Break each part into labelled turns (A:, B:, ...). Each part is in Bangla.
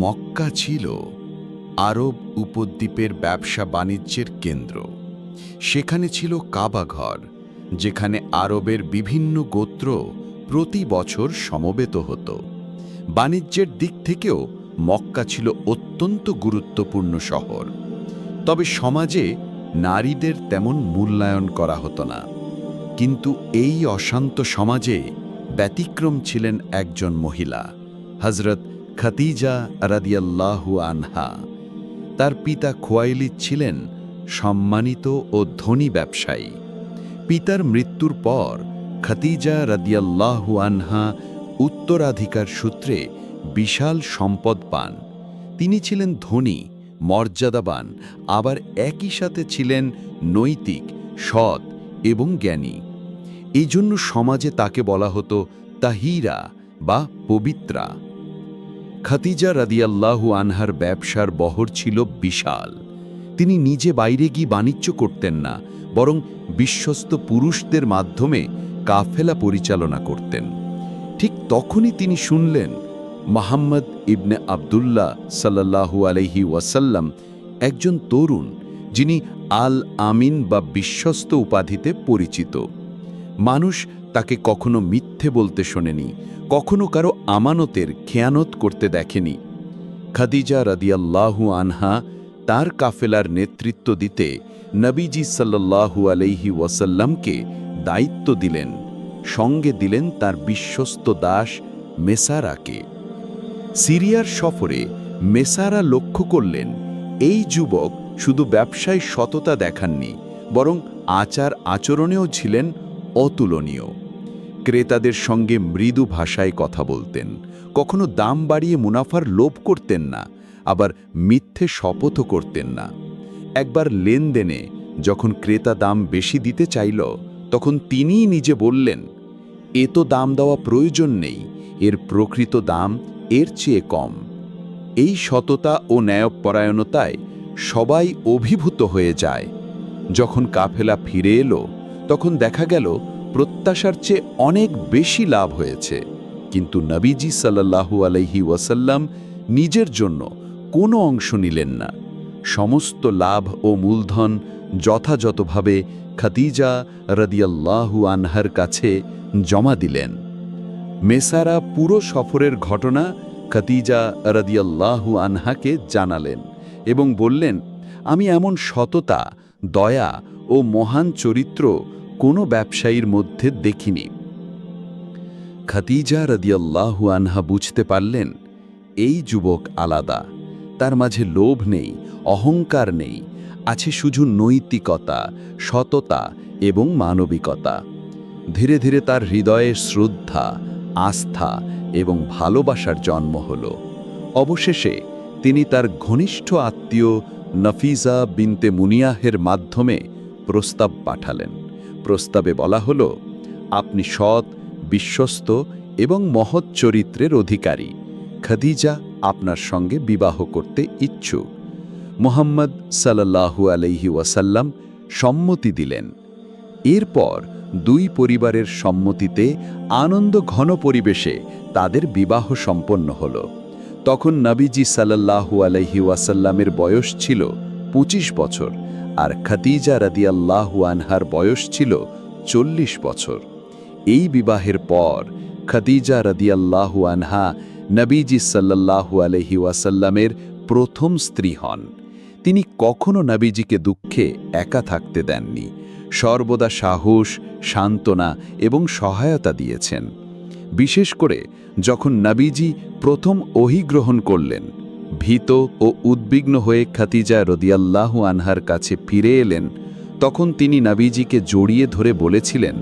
A: মক্কা ছিল আরব উপদ্বীপের ব্যবসা বাণিজ্যের কেন্দ্র। সেখানে ছিল কাবাঘর যেখানে আরবের বিভিন্ন গোত্র প্রতি বছর সমবেত হতো। বাণিজ্যের দিক থেকেও মক্কা ছিল অত্যন্ত গুরুত্বপূর্ণ শহর। তবে সমাজে নারীদের তেমন মূল্যায়ন করা হতো না। কিন্তু এই অশান্ত সমাজে ব্যতিক্রম ছিলেন একজন মহিলা হজরত খাতিজা রাদিয়াল্লাহু আনহা, তার পিতা খোয়াইলিদ ছিলেন সম্মানিত ও ধনী ব্যবসায়ী। পিতার মৃত্যুর পর খাতিজা রাদিয়াল্লাহু আনহা উত্তরাধিকার সূত্রে বিশাল সম্পদ পান। তিনি ছিলেন ধনী, মর্যাদাবান, আবার একই সাথে ছিলেন নৈতিক, সৎ এবং জ্ঞানী। এই জন্য সমাজে তাকে বলা হতো তাহিরা বা পবিত্রা। খাতিজা রাদিয়াল্লাহু আনহার ব্যবসার বহর ছিল বিশাল। তিনি নিজে বাইরে গিয়ে বাণিজ্য করতেন না, বরং বিশ্বস্ত পুরুষদের মাধ্যমে কাফেলা পরিচালনা করতেন। ঠিক তখনই তিনি শুনলেন মোহাম্মদ ইবনে আবদুল্লাহ সাল্লাল্লাহু আলহি ওয়াসাল্লাম একজন তরুণ, যিনি আল আমিন বা বিশ্বস্ত উপাধিতে পরিচিত। মানুষ তাকে কখনো মিথ্যে বলতে শোনেনি, কখনো কারও আমানতের খেয়ানত করতে দেখেনি। খাদিজা রাদিয়াল্লাহু আনহা তার কাফেলার নেতৃত্ব দিতে নবীজি সাল্লাল্লাহু আলাইহি ওয়াসাল্লামকে দায়িত্ব দিলেন, সঙ্গে দিলেন তার বিশ্বস্ত দাস মেসারাকে। সিরিয়ার সফরে মেসারা লক্ষ্য করলেন, এই যুবক শুধু ব্যবসায় সততা দেখাননি, বরং আচার আচরণেও ছিলেন অতুলনীয়। ক্রেতাদের সঙ্গে মৃদু ভাষায় কথা বলতেন। কখনো দাম বাড়িয়ে মুনাফার লোভ করতেন না, আবার মিথ্যে শপথও করতেন না। একবার লেনদেনে যখন ক্রেতা দাম বেশি দিতে চাইল, তখন তিনিই নিজে বললেন, এ তো দাম দেওয়া প্রয়োজন নেই, এর প্রকৃত দাম এর চেয়ে কম। এই সততা ও ন্যায়পরায়ণতায় সবাই অভিভূত হয়ে যায়। যখন কাফেলা ফিরে এলো তখন দেখা গেল, প্রত্যাশার চেয়ে অনেক বেশি লাভ হয়েছে। কিন্তু নবীজি সাল্লাল্লাহু আলাইহি ওয়াসাল্লাম নিজের জন্য কোনো অংশ নিলেন না। সমস্ত লাভ ও মূলধন যথাযথভাবে খাতিজা রদিয়াল্লাহু আনহার কাছে জমা দিলেন। মেসারা পুরো সফরের ঘটনা খাতিজা রদিয়াল্লাহু আনহাকে জানালেন এবং বললেন, আমি এমন সততা, দয়া ও মহান চরিত্র কোনো ব্যবসায়ীর মধ্যে দেখিনি। খাতিজা রদিয়াল্লাহু আনহা বুঝতে পারলেন, এই যুবক আলাদা, তার মাঝে লোভ নেই, অহংকার নেই, আছে শুধু নৈতিকতা, সততা এবং মানবিকতা। ধীরে ধীরে তার হৃদয়ে শ্রদ্ধা, আস্থা এবং ভালোবাসার জন্ম হল। অবশেষে তিনি তার ঘনিষ্ঠ আত্মীয় নফিজা বিনতে মুনিয়াহের মাধ্যমে প্রস্তাব পাঠালেন। প্রস্তাবে বলা হল, আপনি সৎ, বিশ্বস্ত এবং মহৎ চরিত্রের অধিকারী। খাদিজা আপনার সঙ্গে বিবাহ করতে ইচ্ছুক। মোহাম্মদ সাল্লাল্লাহু আলাইহি ওয়াসাল্লাম সম্মতি দিলেন। এরপর দুই পরিবারের সম্মতিতে আনন্দ ঘন পরিবেশে তাদের বিবাহ সম্পন্ন হল। তখন নবীজি সাল্লাল্লাহু আলাইহি ওয়াসাল্লামের বয়স ছিল ২৫ বছর। আর খাতিজা রাদিয়াল্লাহু আনহার বয়স ছিল চল্লিশ বছর। এই বিবাহের পর খাদিজা রাদিয়াল্লাহু আনহা নবীজি সাল্লাল্লাহু আলহি ওয়াসাল্লামের প্রথম স্ত্রী হন। তিনি কখনো নবীজিকে দুঃখে একা থাকতে দেননি। সর্বদা সাহস, সান্ত্বনা এবং সহায়তা দিয়েছেন। বিশেষ করে যখন নবীজি প্রথম অহিগ্রহণ করলেন ভীত ও উদ্বিগ্ন হয়ে খাতিজা রদিয়াল্লাহু আনহার কাছে ফিরে এলেন। তখন তিনি নবীজিকে জড়িয়ে ধরে বলেছিলেন,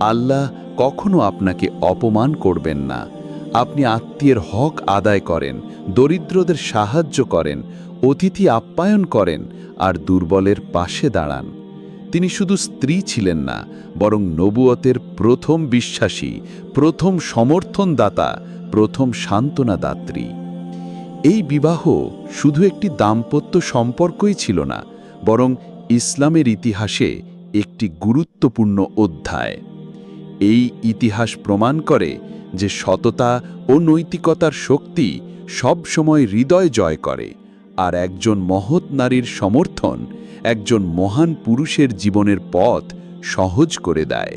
A: আল্লাহ কখনো আপনাকে অপমান করবেন না। আপনি আত্মীয়ের হক আদায় করেন, দরিদ্রদের সাহায্য করেন, অতিথি আপ্যায়ন করেন আর দুর্বলের পাশে দাঁড়ান। তিনি শুধু স্ত্রী ছিলেন না, বরং নবুয়তের প্রথম বিশ্বাসী, প্রথম সমর্থনদাতা, প্রথম সান্ত্বনাদাত্রী। এই বিবাহ শুধু একটি দাম্পত্য সম্পর্কই ছিল না, বরং ইসলামের ইতিহাসে একটি গুরুত্বপূর্ণ অধ্যায়। এই ইতিহাস প্রমাণ করে যে সততা ও নৈতিকতার শক্তি সব সময় হৃদয় জয় করে, আর একজন মহৎ নারীর সমর্থন একজন মহান পুরুষের জীবনের পথ সহজ করে দেয়।